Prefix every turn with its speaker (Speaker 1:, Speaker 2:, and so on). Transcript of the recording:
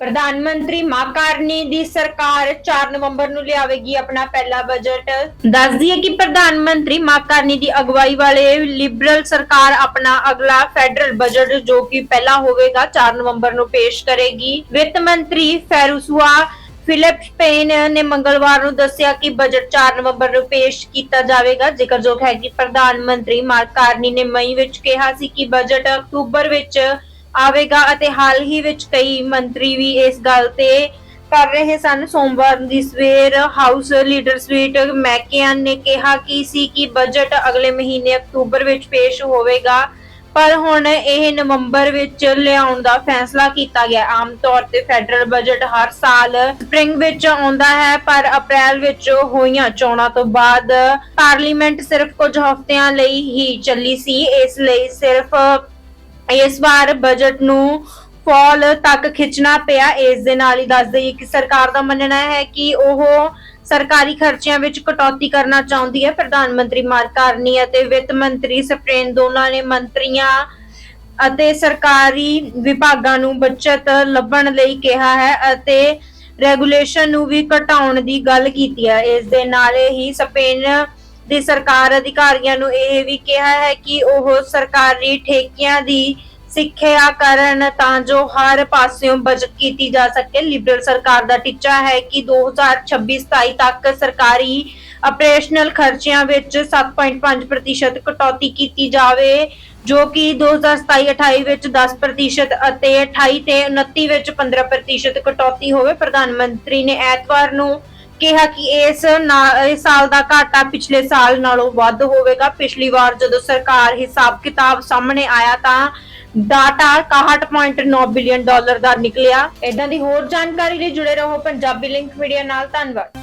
Speaker 1: ਪ੍ਰਧਾਨ ਮੰਤਰੀ ਮਾਕਾਰਨੀ ਦੀ ਸਰਕਾਰ 4 ਨਵੰਬਰ ਨੂੰ ਲਿਆਵੇਗੀ ਆਪਣਾ ਪਹਿਲਾ ਬਜਟ ਦੱਸਦੀ ਹੈ ਕਿ ਪ੍ਰਧਾਨ ਮੰਤਰੀ ਮਾਕਾਰਨੀ ਦੀ ਅਗਵਾਈ ਵਾਲੇ ਲਿਬਰਲ ਸਰਕਾਰ ਆਪਣਾ ਅਗਲਾ ਫੈਡਰਲ ਬਜਟ ਜੋ ਕਿ ਪਹਿਲਾ ਹੋਵੇਗਾ 4 ਨਵੰਬਰ ਨੂੰ ਪੇਸ਼ ਕਰੇਗੀ। ਵਿੱਤ ਮੰਤਰੀ ਫੈਰੂਸਵਾ ਫਿਲਿਪ ਸਪੇਨ ਨੇ ਮੰਗਲਵਾਰ ਨੂੰ ਦੱਸਿਆ ਕਿ ਬਜਟ 4 ਨਵੰਬਰ ਨੂੰ ਪੇਸ਼ ਕੀਤਾ ਜਾਵੇਗਾ। ਜ਼ਿਕਰਯੋਗ ਹੈ ਕਿ ਪ੍ਰਧਾਨ ਮੰਤਰੀ ਮਾਰਕ ਕਾਰਨੀ ਨੇ ਮਈ ਵਿੱਚ ਕਿਹਾ ਸੀ ਕਿ ਬਜਟ ਅਕਤੂਬਰ ਵਿੱਚ ਆਵੇਗਾ ਅਤੇ ਹਾਲ ਹੀ ਵਿੱਚ ਕਈ ਮੰਤਰੀ ਵੀ ਇਸ ਗੱਲ ਤੇ ਕਰ ਰਹੇ ਸਨ। ਸੋਮਵਾਰ ਦੀ ਸਵੇਰ ਹਾਊਸ ਲੀਡਰ ਸਵੀਟ ਮੈਕੀਅਨ ਨੇ ਕਿਹਾ ਕਿ ਸੀ ਕਿ ਬਜਟ ਅਗਲੇ ਮਹੀਨੇ ਅਕਤੂਬਰ ਵਿੱਚ ਪੇਸ਼ ਹੋਵੇਗਾ, ਪਰ ਹੁਣ ਇਹ ਨਵੰਬਰ ਵਿੱਚ ਲਿਆਉਣ ਦਾ ਫੈਸਲਾ ਕੀਤਾ ਗਿਆ। ਆਮ ਤੌਰ ਤੇ ਫੈਡਰਲ ਬਜਟ ਹਰ ਸਾਲ ਸਪ੍ਰਿੰਗ ਵਿੱਚ ਆਉਂਦਾ ਹੈ, ਪਰ ਅਪ੍ਰੈਲ ਵਿੱਚ ਹੋਈਆਂ ਚੋਣਾਂ ਤੋਂ ਬਾਅਦ ਪਾਰਲੀਮੈਂਟ ਸਿਰਫ ਕੁਝ ਹਫ਼ਤਿਆਂ ਲਈ ਹੀ ਚੱਲੀ ਸੀ। ਇਸ ਲਈ ਸਿਰਫ ਇਸ ਵਾਰ ਬਜਟ ਨੂੰ ਫਾਲ ਤੱਕ ਖਿੱਚਣਾ ਪਿਆ। ਇਸ ਦੇ ਨਾਲ ਹੀ ਦੱਸ ਦਈਏ ਕਿ ਸਰਕਾਰ ਦਾ ਮੰਨਣਾ ਹੈ ਕਿ ਉਹ ਸਰਕਾਰੀ ਖਰਚਿਆਂ ਵਿੱਚ ਕਟੌਤੀ ਕਰਨਾ ਚਾਹੁੰਦੀ ਹੈ। ਪ੍ਰਧਾਨ ਮੰਤਰੀ ਮਾਰਕ ਕਾਰਨੀ ਅਤੇ ਵਿੱਤ ਮੰਤਰੀ ਸਪ੍ਰੇਨ ਦੋਨਾਂ ਨੇ ਮੰਤਰੀਆਂ ਅਤੇ ਸਰਕਾਰੀ ਵਿਭਾਗਾਂ ਨੂੰ ਬਚਤ ਲੱਭਣ ਲਈ ਕਿਹਾ ਹੈ ਅਤੇ ਰੈਗੂਲੇਸ਼ਨ ਨੂੰ ਵੀ ਘਟਾਉਣ ਦੀ ਗੱਲ ਕੀਤੀ ਹੈ। ਇਸ ਦੇ ਨਾਲ ਹੀ ਸਪੇਨ ਦੀ ਸਰਕਾਰ ਅਧਿਕਾਰੀਆਂ ਨੂੰ ਇਹ ਵੀ ਕਿਹਾ ਹੈ ਕਿ ਉਹ ਸਰਕਾਰੀ ਠੇਕਿਆਂ ਦੀ ਸਿੱਖਿਆ ਕਰਨ ਤਾਂ ਜੋ ਹਰ ਪਾਸਿਓਂ ਬਚਤ ਕੀਤੀ ਜਾ ਸਕੇ। ਲਿਬਰਲ ਸਰਕਾਰ ਦਾ ਟੀਚਾ ਹੈ ਕਿ 2026-27 ਤੱਕ ਸਰਕਾਰੀ ਆਪਰੇਸ਼ਨਲ ਖਰਚਿਆਂ ਵਿੱਚ 7.5% ਕਟੌਤੀ ਕੀਤੀ ਜਾਵੇ, ਜੋ ਕਿ 2027-28 ਵਿੱਚ 10% ਅਤੇ 28 ਤੇ 29 ਵਿੱਚ 15% ਕਟੌਤੀ ਹੋਵੇ। ਪ੍ਰਧਾਨ ਮੰਤਰੀ ਨੇ ਐਤਵਾਰ ਨੂੰ ਕਿਹਾ ਕਿ ਇਸ ਨਾ- ਇਸ ਸਾਲ ਦਾ ਘਾਟਾ ਪਿਛਲੇ ਸਾਲ ਨਾਲੋਂ ਵੱਧ ਹੋਵੇਗਾ। ਪਿਛਲੀ ਵਾਰ ਜਦੋਂ ਸਰਕਾਰ ਹਿਸਾਬ ਕਿਤਾਬ ਸਾਹਮਣੇ ਆਇਆ ਤਾਂ ਡਾਟਾ 61.9 ਬਿਲੀਅਨ ਡਾਲਰ ਦਾ ਨਿਕਲਿਆ। ਇਦਾਂ ਦੀ ਹੋਰ ਜਾਣਕਾਰੀ ਲਈ ਜੁੜੇ ਰਹੋ ਪੰਜਾਬੀ ਲਿੰਕ ਮੀਡੀਆ ਨਾਲ। ਧੰਨਵਾਦ।